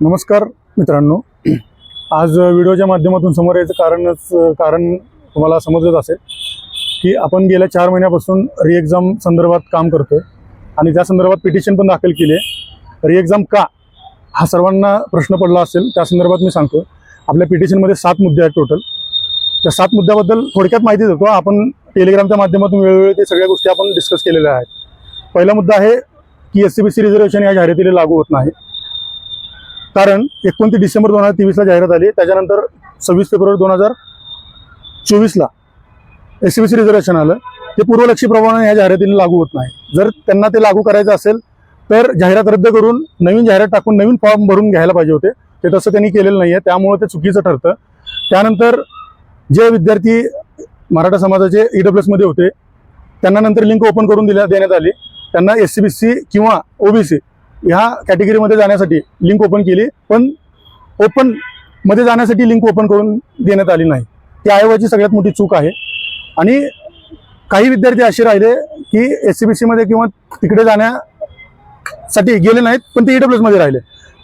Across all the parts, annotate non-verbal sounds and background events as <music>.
नमस्कार मित्रांनो. आज व्हिडिओच्या माध्यमातून समोर यायचं कारणच कारण तुम्हाला समजलंच असेल की आपण गेल्या चार महिन्यापासून री एक्झाम संदर्भात काम करतोय आणि त्या संदर्भात पिटिशन पण दाखल केली आहे. री एक्झाम का? हा सर्वांना प्रश्न पडला असेल त्या संदर्भात मी सांगतो आपल्या पिटिशनमध्ये सात मुद्दे आहेत टोटल त्या सात मुद्द्याबद्दल थोडक्यात माहिती देतो. आपण टेलिग्रामच्या माध्यमातून वेळोवेळी ते सगळ्या गोष्टी आपण डिस्कस केलेल्या आहेत. पहिला मुद्दा आहे की S C B C reservation या जाहिरातीला लागू होत नाही. कारण एकोणतीस डिसेंबर दोन हजार तेवीसला जाहिरात आली. त्याच्यानंतर सव्वीस फेब्रुवारी दोन हजार चोवीसला S C B C reservation आलं. ते पूर्वलक्षीप्रमाणे ह्या जाहिरातीला लागू होत नाही. जर त्यांना ते लागू करायचं असेल तर जाहिरात रद्द करून नवीन जाहिरात टाकून नवीन फॉर्म भरून घ्यायला पाहिजे होते. ते तसं त्यांनी केलेलं नाही आहे त्यामुळे ते चुकीचं ठरतं. त्यानंतर जे विद्यार्थी मराठा समाजाचे ई डब्ल्यू एसमध्ये होते त्यांना नंतर लिंक ओपन करून दिल्या देण्यात आली. त्यांना एस सी बी सी किंवा ओबीसी ह्या कॅटेगरीमध्ये जाण्यासाठी लिंक ओपन केली पण ओपनमध्ये जाण्यासाठी लिंक ओपन करून देण्यात आली नाही. ती आयोगाची सगळ्यात मोठी चूक आहे. आणि काही विद्यार्थी असे राहिले की एस सी बी सीमध्ये किंवा तिकडे जाण्यासाठी गेले नाहीत पण ते ईडब्ल्यूसमध्ये राहिले.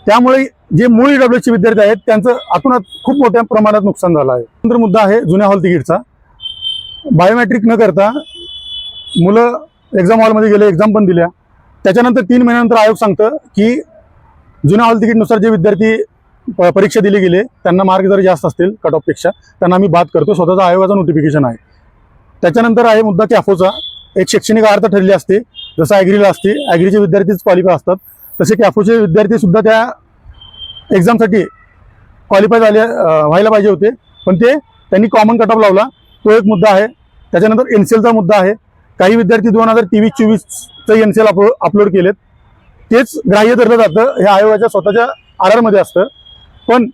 त्यामुळे जे मूळ ईडब्ल्यूसचे विद्यार्थी आहेत त्यांचं आतून खूप मोठ्या प्रमाणात नुकसान झालं आहे. नंतर मुद्दा आहे जुन्या हॉल तिकीटचा. बायोमॅट्रिक न करता मुलं एक्झाम हॉलमध्ये गेले एक्झाम पण दिल्या. त्याच्यानंतर तीन महिन्यानंतर आयोग सांगतं की जुन्या हॉल तिकीटनुसार जे विद्यार्थी प- परीक्षा दिली गेले त्यांना मार्क जर जास्त असतील कट ऑफपेक्षा त्यांना आम्ही बाद करतो. स्वतःचा आयोगाचा नोटिफिकेशन आहे. त्याच्यानंतर आहे मुद्दा कॅफोचा. एक शैक्षणिक अर्थ ठरली असते जसं ॲग्रीला असते ॲग्रीचे विद्यार्थीच क्वालिफाय असतात. तसे कॅफोचे विद्यार्थीसुद्धा त्या एक्झामसाठी क्वालिफाय झाले व्हायला पाहिजे होते. पण ते त्यांनी कॉमन कट ऑफ लावला. तो एक मुद्दा आहे. त्याच्यानंतर एन सी एलचा मुद्दा आहे. काही विद्यार्थी दोन हजार तेवीस चोवीसचं N C L upload upload केलेत. तेच ग्राह्य धरलं जातं. हे आयोगाच्या स्वतःच्या आर आरमध्ये असतं. पण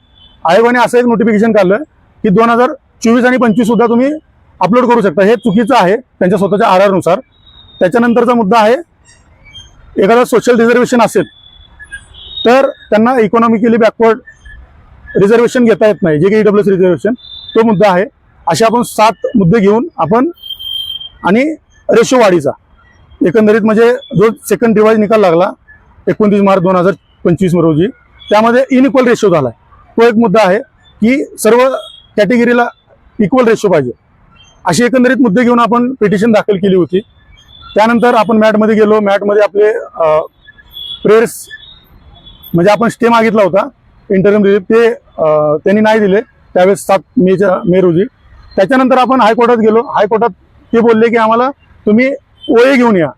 आयोगाने असं एक नोटिफिकेशन काढलं की दोन हजार चोवीस आणि पंचवीस सुद्धा तुम्ही अपलोड करू शकता. हे चुकीचं आहे त्यांच्या स्वतःच्या आर आरनुसार त्याच्यानंतरचा मुद्दा आहे एखादा सोशल रिझर्वेशन असेल तर त्यांना इकॉनॉमिकली बॅकवर्ड रिझर्वेशन घेता येत नाही. जे काही डब्ल्यू रिझर्वेशन तो मुद्दा आहे. असे आपण सात मुद्दे घेऊन आपण आणि रेशो वाढीचा एकंदरीत म्हणजे जो सेकंड रिवाईज निकाल लागला एकोणतीस मार्च दोन हजार पंचवीस रोजी त्यामध्ये इनइक्वल रेशो झाला तो एक मुद्दा आहे की सर्व कॅटेगरीला इक्वल रेशो पाहिजे. असे एकंदरीत मुद्दे घेऊन आपण पिटिशन दाखल केली होती. त्यानंतर आपण मॅटमध्ये गेलो. मॅटमध्ये आपले प्रेयर्स म्हणजे आपण स्टे मागितला होता. इंटरव्ह्यू रिलीफ ते त्यांनी नाही दिले. त्यावेळेस सात मेच्या मे रोजी. त्याच्यानंतर आपण हायकोर्टात गेलो. हायकोर्टात ते बोलले की आम्हाला तुम्ही ओए घेऊन या.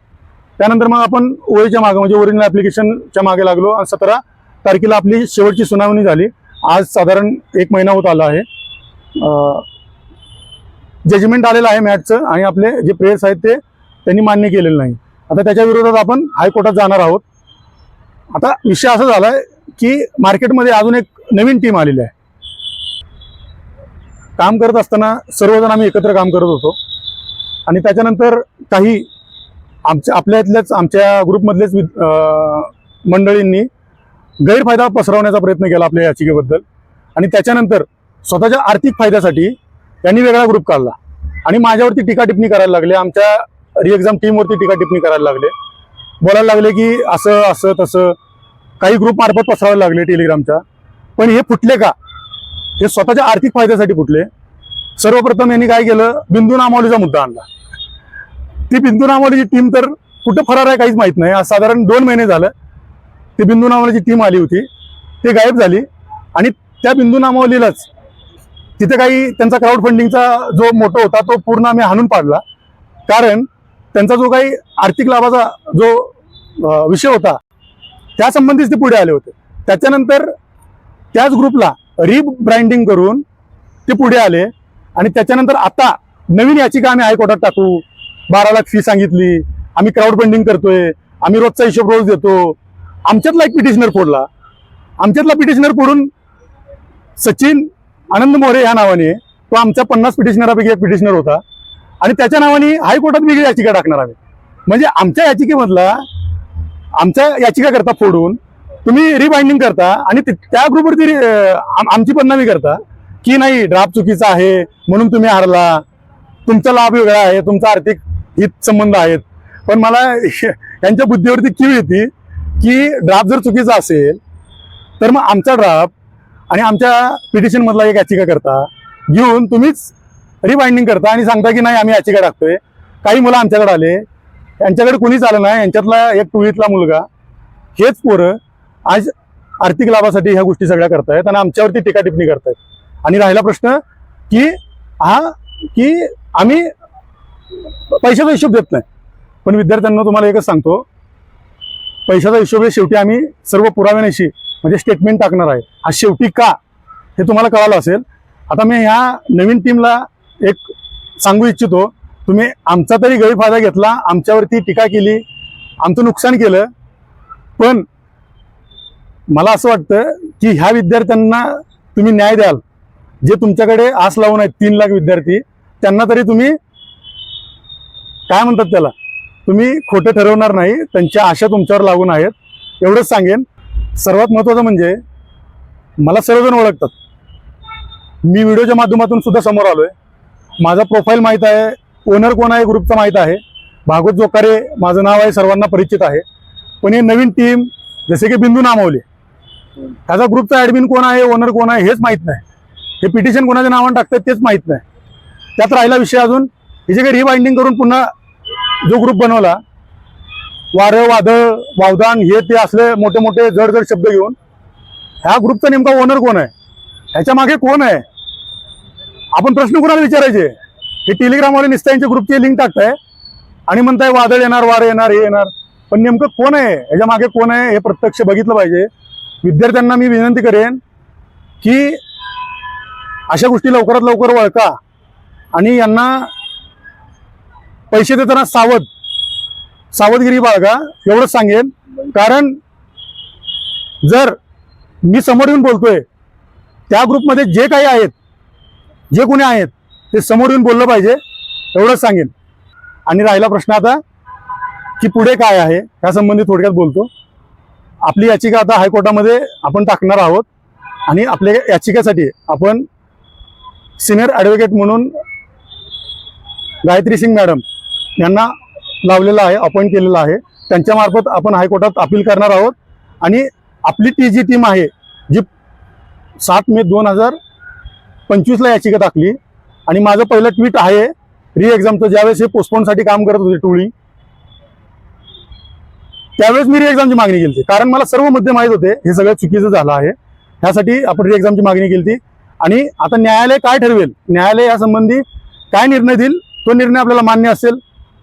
त्यानंतर मग आपण ओएच्या मागे म्हणजे ओरिजिनल ॲप्लिकेशनच्या मागे लागलो. आणि सतरा तारखेला आपली शेवटची सुनावणी झाली. आज साधारण एक महिना होत आला आहे. जजमेंट आलेलं आहे मॅटचं आणि आपले जे प्रेयर्स आहेत ते त्यांनी मान्य केलेलं नाही. आता त्याच्या विरोधात आपण हायकोर्टात जाणार आहोत. आता विषय असा झालाय की मार्केटमध्ये अजून एक नवीन टीम आलेली आहे. काम करत असताना सर्वजण आम्ही एकत्र काम करत होतो. आणि त्याच्यानंतर काही आमच्या आपल्यातल्याच आमच्या ग्रुपमधलेच विद- मंडळींनी गैरफायदा पसरवण्याचा प्रयत्न केला आपल्या याचिकेबद्दल. आणि त्याच्यानंतर स्वतःच्या आर्थिक फायद्यासाठी त्यांनी वेगळा ग्रुप काढला. आणि माझ्यावरती टीका टिप्पणी करायला लागले आमच्या रिएक्झाम टीमवरती टीका टिप्पणी करायला लागले. बोलायला लागले की असं असं तसं काही ग्रुप मार्फत पसरायला लागले टेलिग्रामच्या पण हे फुटले का? हे स्वतःच्या आर्थिक फायद्यासाठी फुटले. सर्वप्रथम यांनी काय केलं? बिंदू नामावलीचा मुद्दा आणला. ती बिंदू नामावलीची टीम तर कुठं फरार आहे काहीच माहीत नाही. आज साधारण दोन महिने झालं. ती बिंदू नामावलीची टीम आली होती. ती गायब झाली. आणि त्या बिंदू नामावलीलाच तिथे काही त्यांचा क्राऊड फंडिंगचा जो मोठा होता तो पूर्ण आम्ही हाणून पाडला. कारण त्यांचा जो काही आर्थिक लाभाचा जो विषय होता त्यासंबंधीच ते पुढे आले होते. त्याच्यानंतर त्याच ग्रुपला रिब्रँडिंग करून ते पुढे आले. आणि त्याच्यानंतर आता नवीन याचिका आम्ही हायकोर्टात टाकू. बारा लाख फी सांगितली. आम्ही क्राऊड फंडिंग करतोय. आम्ही रोजचा हिशोब रोज देतो. आमच्यातला एक पिटिशनर फोडला. आमच्यातला पिटिशनर फोडून सचिन आनंद मोरे या नावाने तो आमच्या पन्नास पिटिशनरापैकी एक पिटिशनर होता. आणि त्याच्या नावाने हायकोर्टात वेगळी याचिका टाकणार आम्ही. म्हणजे आमच्या याचिकेमधला आमच्या याचिका करता फोडून तुम्ही रिबाइंडिंग करता आणि त्या ग्रुपवरती आमची बदनामी करता. की नाही ड्राप चुकीचा आहे म्हणून तुम्ही हारला. तुमचा लाभ वेगळा आहे तुमचा आर्थिक हित संबंध आहेत. पण मला <laughs> यांच्या बुद्धीवरती कीव येते की ड्राफ्ट जर चुकीचा असेल तर मग आमचा ड्राफ्ट आणि आमच्या पिटिशनमधला एक याचिका करता. घेऊन तुम्हीच रिबाइंडिंग करता आणि सांगता की नाही आम्ही याचिका टाकतोय. काही मुलं आमच्याकडे आले. यांच्याकडे कोणीच आलं नाही. यांच्यातला एक टुळीतला मुलगा. हेच पोरं आज आर्थिक लाभासाठी ह्या गोष्टी सगळ्या करतायत आणि आमच्यावरती टीका टिप्पणी करतायत. आणि राहिला प्रश्न की हा की आम्ही पैशाचा हिशोब देत नाही. पण विद्यार्थ्यांना तुम्हाला एकच सांगतो. पैशाचा हिशोब शेवटी आम्ही सर्व पुराव्यानिशी म्हणजे स्टेटमेंट टाकणार आहे. हा शेवटी का? हे तुम्हाला कळालं असेल. आता मी ह्या नवीन टीमला एक सांगू इच्छितो. तुम्ही आमचा तरी गैरफायदा घेतला आमच्यावरती टीका केली आमचं नुकसान केलं. पण मला असं वाटतं की ह्या विद्यार्थ्यांना तुम्ही न्याय द्याल. जे तुमच्याकडे आस लावून आहेत तीन लाख विद्यार्थी त्यांना तरी तुम्ही काय म्हणतात त्याला? तुम्ही खोटं ठरवणार नाही त्यांच्या आशा तुमच्यावर लागून आहेत. एवढंच सांगेन. सर्वात महत्त्वाचं म्हणजे मला सर्वजण ओळखतात. मी व्हिडिओच्या माध्यमातून सुद्धा समोर आलोय. माझा प्रोफाईल माहीत आहे. ओनर कोण आहे ग्रुपचा माहीत आहे. भागवत जोकारे माझं नाव आहे सर्वांना परिचित आहे. पण हे नवीन टीम जसे की बिंदू नामवले. त्याचा ग्रुपचा ॲडमिन कोण आहे ओनर कोण आहे हेच माहीत नाही. हे पिटिशन कोणाच्या नावाने टाकतात तेच माहीत नाही. त्यात राहिला विषय अजून. हे जे काही रिबाइंडिंग करून पुन्हा जो ग्रुप बनवला वारं वादळ वावदान हे ते असले मोठे मोठे जड जड शब्द घेऊन ह्या ग्रुपचा नेमका ओनर कोण आहे? ह्याच्या मागे कोण आहे? आपण प्रश्न कोणाला विचारायचे? हे टेलिग्रामवाले निस्त्यांच्या ग्रुपची लिंक टाकताय. आणि म्हणताय वादळ येणार वारं येणार हे येणार. पण नेमकं कोण आहे? ह्याच्या मागे कोण आहे? हे प्रत्यक्ष बघितलं पाहिजे. विद्यार्थ्यांना मी विनंती करेन की अशा गोष्टी लवकरात लवकर वळका. आणि यांना पैसे देताना सावध. सावधगिरी बाळगा एवढंच सांगेन. कारण जर मी समोर येऊन बोलतोय त्या ग्रुपमध्ये जे काही आहेत जे कोणी आहेत ते समोर येऊन बोललं पाहिजे एवढंच सांगेन. आणि राहिला प्रश्न आता की पुढे काय आहे या थोडक्यात बोलतो. आपली याचिका आता हायकोर्टामध्ये आपण टाकणार आहोत. आणि आपल्या याचिकेसाठी आपण सिनियर ॲडव्होकेट म्हणून गायत्री सिंग मॅडम यांना लावलेलं आहे अपॉइंट केलेलं आहे. त्यांच्यामार्फत आपण हायकोर्टात अपील करणार आहोत. आणि आपली ती जी टीम आहे जी सात मे दोन हजार पंचवीसला याचिका टाकली. आणि माझं पहिलं ट्विट आहे री एक्झामचं ज्यावेळेस हे पोस्टपोनसाठी काम करत होते टोळी त्यावेळेस मी री एक्झामची मागणी केली होती. कारण मला सर्व मुद्दे माहीत होते. हे सगळं चुकीचं झालं आहे. ह्यासाठी आपण री एक्झामची मागणी केली होती. आणि आता न्यायालय काय ठरवेल? न्यायालय यासंबंधी काय निर्णय देईल? तो निर्णय आपल्याला मान्य असेल.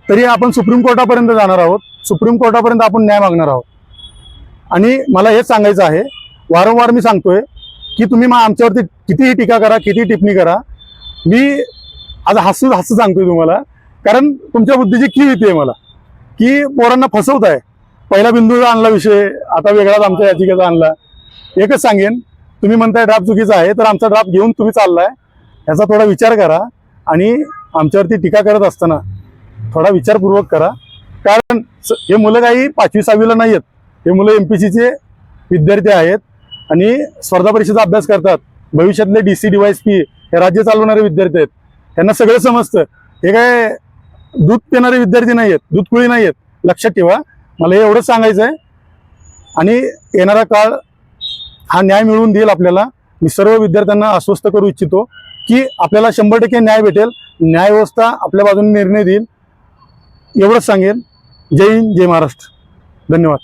तरी आपण सुप्रीम कोर्टापर्यंत जाणार आहोत. सुप्रीम कोर्टापर्यंत आपण न्याय मागणार आहोत. आणि मला हेच सांगायचं आहे. वारंवार मी सांगतोय की तुम्ही मग आमच्यावरती कितीही टीका करा कितीही टिप्पणी करा. मी आज हसू हसू सांगतोय तुम्हाला. कारण तुमच्या बुद्धीची की येते आहे मला. की पोरांना फसवत आहे पहिला बिंदूचा आणला विषय आता वेगळाच आमच्या याचिकेचा आणला. एकच सांगेन तुम्ही म्हणताय ड्राफ्ट चुकीचा आहे तर आमचा ड्राफ्ट घेऊन तुम्ही चाललाय. याचा थोडा विचार करा आणि आमच्यावरती टीका करत असताना थोडा विचारपूर्वक करा. कारण स- हे मुलं काही पाचवी सहावीला नाही आहेत हे मुलं एम पी सीचे विद्यार्थी आहेत आणि स्पर्धा परीक्षेचा अभ्यास करतात. भविष्यातले डी सी डी पी हे राज्य चालवणारे विद्यार्थी आहेत. त्यांना सगळं समजतं. हे काय दूध पिणारे विद्यार्थी नाही आहेत दूधकुळी नाही आहेत लक्षात ठेवा. मला हे एवढंच सांगायचं आहे आणि येणारा काळ हा न्याय मिळवून देईल आपल्याला. मी सर्व विद्यार्थ्यांना आश्वस्त करू इच्छितो की आपल्याला शंभर टक्के न्याय भेटेल. न्याय व्यवस्था आपल्या बाजूने निर्णय देईल. एवढंच सांगेन. जय हिंद जय महाराष्ट्र. धन्यवाद.